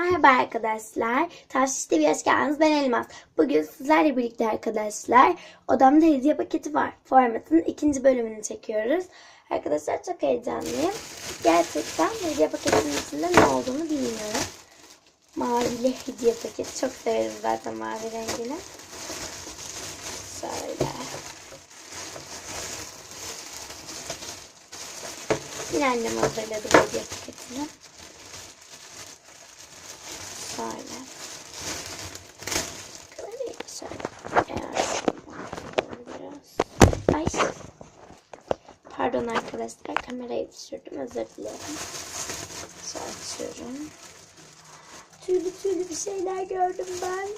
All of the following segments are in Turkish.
Merhaba arkadaşlar. Taş bir hoş geldiniz. Ben Elmas. Bugün sizlerle birlikte arkadaşlar odamda hediye paketi var. Formatın ikinci bölümünü çekiyoruz. Arkadaşlar çok heyecanlıyım. Gerçekten hediye paketinin içinde ne olduğunu bilmiyorum. Mavili hediye paketi. Çok severim zaten mavi rengini. Şöyle. Yine annem hazırladı hediye paketini. Şöyle. Ay. Pardon arkadaşlar kamerayı düşürdüm özür dilerim. Açıyorum. Tüylü tüylü bir şeyler gördüm ben.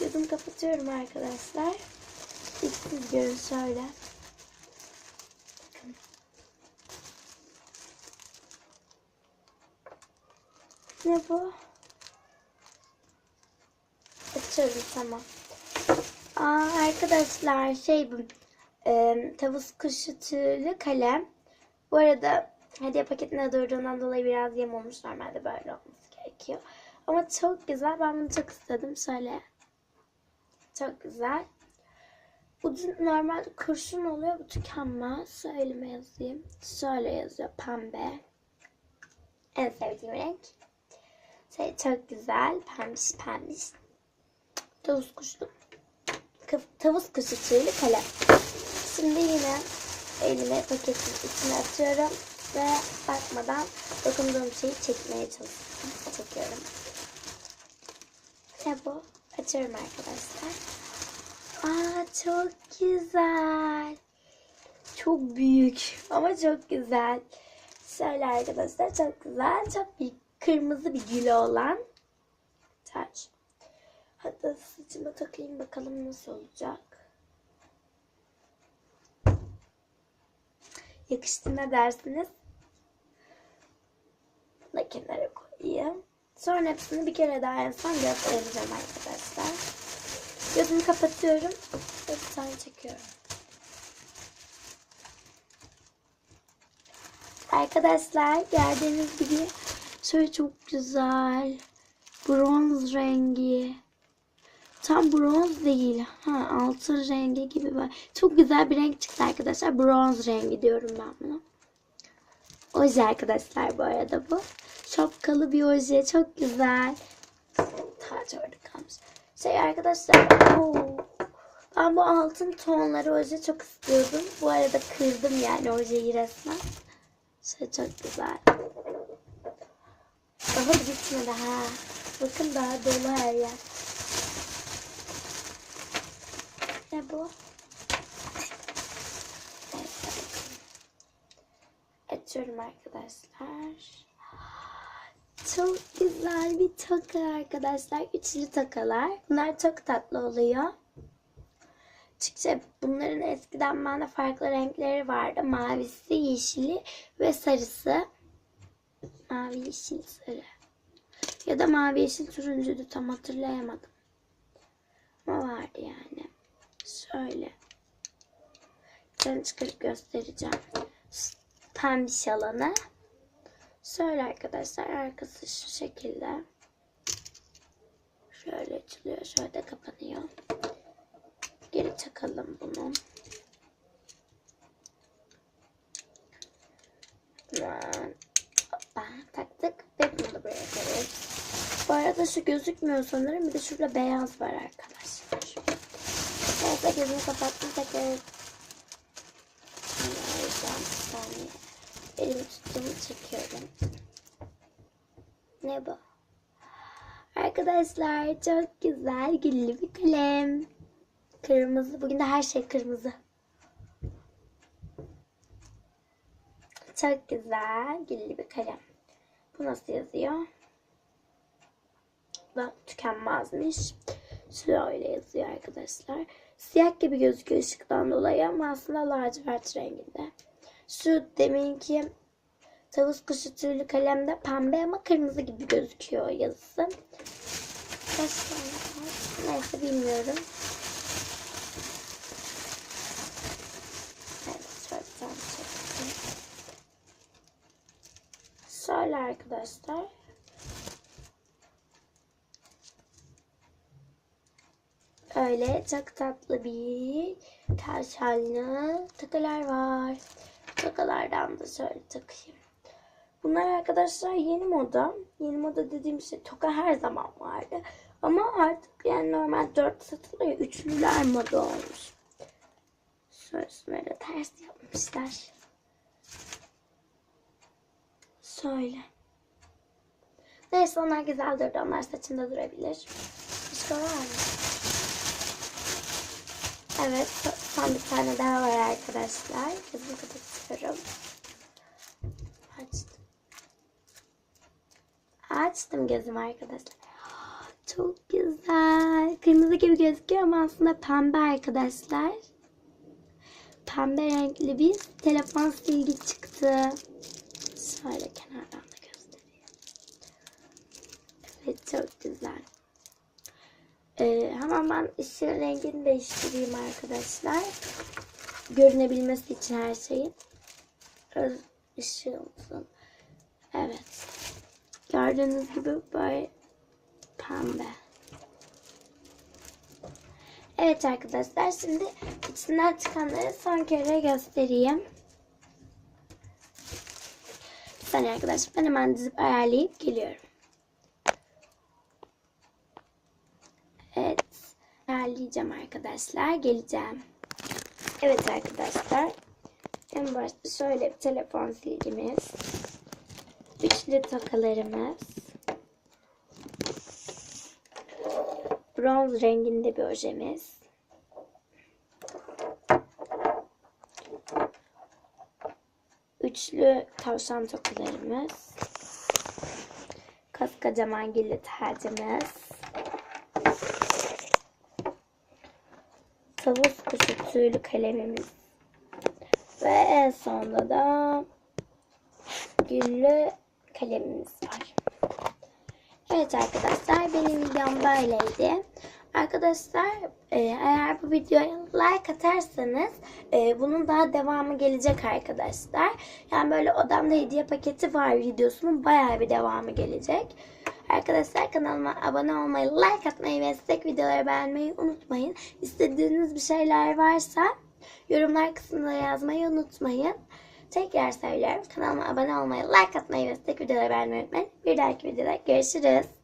Gözümü kapatıyorum arkadaşlar. İlk görün şöyle. Bakın. Ne bu? Açıyorum tamam. Aa, arkadaşlar şey bu e, tavus kuşu tüylü kalem. Bu arada hediye paketine durduğundan dolayı biraz yem olmuş. Normalde böyle olması gerekiyor. Ama çok güzel. Ben bunu çok istedim. Şöyle. Çok güzel. Ucu normal kurşun oluyor. Bu tükenmez. Şöyle yazayım. Şöyle yazıyor. Pembe. En sevdiğim renk. Şey çok güzel. Pembiş pembiş. Tavus kuşlu. Tavus kuşu tüylü kalem. Şimdi yine elime paketin içine atıyorum ve bakmadan dokunduğum şeyi çekmeye çalışıyorum. Çekiyorum. Ne bu? Açıyorum arkadaşlar. Aa çok güzel. Çok büyük ama çok güzel. Şöyle arkadaşlar çok güzel. Çok büyük kırmızı bir gülü olan taç. Hatta saçıma takayım bakalım nasıl olacak. Yakıştı ne dersiniz? Bunu kenara koyayım. Sonra hepsini bir kere daha en son göstereceğim arkadaşlar. Gözümü kapatıyorum. Bir tane çekiyorum. Arkadaşlar gördüğünüz gibi şöyle çok güzel. Bronz rengi. Tam bronz değil. Ha altın rengi gibi var. Çok güzel bir renk çıktı arkadaşlar. Bronz rengi diyorum ben buna. Oje arkadaşlar bu arada bu. Şapkalı bir oje. Çok güzel. Taç orada kalmış. Şey arkadaşlar. oo, Ben bu altın tonları oje çok istiyordum. Bu arada kırdım yani ojeyi resmen. Şey çok güzel. Daha bitmedi ha. Bakın daha dolu her yer. Ne bu? Açıyorum arkadaşlar. Çok güzel bir toka arkadaşlar. Üçlü tokalar. Bunlar çok tatlı oluyor. Çünkü bunların eskiden bende farklı renkleri vardı. Mavisi, yeşili ve sarısı. Mavi, yeşil, sarı. Ya da mavi, yeşil, turuncuydu. Tam hatırlayamadım. Ama vardı yani. Şöyle. Ben çıkarıp göstereceğim. Pembiş alanı. Şöyle arkadaşlar. Arkası şu şekilde. Şöyle açılıyor. Şöyle kapanıyor. Geri takalım bunu. Hemen hoppa, taktık ve bunu da buraya koyuyoruz. Bu arada şu gözükmüyor sanırım. Bir de şurada beyaz var arkadaşlar. Neyse gözümü kapattım tekrar. Saniye. Elimi tuttuğumu çekiyorum. Ne bu? Arkadaşlar çok güzel güllü bir kalem. Kırmızı. Bugün de her şey kırmızı. Çok güzel güllü bir kalem. Bu nasıl yazıyor? Da tükenmezmiş. Şöyle yazıyor arkadaşlar. Siyah gibi gözüküyor ışıktan dolayı ama aslında lacivert renginde. Şu deminki tavus kuşu türlü kalemde pembe ama kırmızı gibi gözüküyor yazısı. Kaç tane var? Neyse bilmiyorum. Evet şöyle. Şöyle arkadaşlar. Şöyle çok tatlı bir tavşanlı takılar var. Tokalardan da şöyle takayım. Bunlar arkadaşlar yeni moda. Yeni moda dediğim şey toka her zaman vardı. Ama artık yani normal dört satılıyor. Üçlüler moda olmuş. Şöyle ters yapmışlar. Şöyle. Neyse onlar güzel durdu. Onlar saçımda durabilir. Başka var mı? Evet. so- Son bir tane daha var arkadaşlar. Gözümü kapatıyorum. Açtım. Açtım gözümü arkadaşlar. Çok güzel. Kırmızı gibi gözüküyor ama aslında pembe arkadaşlar. Pembe renkli bir telefon silgi çıktı. Şöyle kenardan da göstereyim. Evet çok güzel. Ee, hemen ben ışığın rengini değiştireyim arkadaşlar. Görünebilmesi için her şeyin. Olsun. Evet. Gördüğünüz gibi böyle pembe. Evet arkadaşlar şimdi içinden çıkanları son kere göstereyim. Bir saniye arkadaşlar ben hemen dizip ayarlayıp geliyorum. Evet ayarlayacağım arkadaşlar geleceğim. Evet arkadaşlar en başta şöyle telefon silgimiz. Üçlü tokalarımız. Bronz renginde bir ojemiz. Üçlü tavşan tokalarımız. Kaskacaman gilli tacımız. Tavus kuşu tüylü kalemimiz. Ve en sonunda da güllü kalemimiz var. Evet arkadaşlar benim videom böyleydi. Arkadaşlar e, eğer bu videoya like atarsanız e, bunun daha devamı gelecek arkadaşlar. Yani böyle odamda hediye paketi var videosunun bayağı bir devamı gelecek. Arkadaşlar kanalıma abone olmayı, like atmayı ve istek videoları beğenmeyi unutmayın. İstediğiniz bir şeyler varsa yorumlar kısmına yazmayı unutmayın. Tekrar söylüyorum. Kanalıma abone olmayı, like atmayı ve istek videoları beğenmeyi unutmayın. Bir dahaki videoda görüşürüz.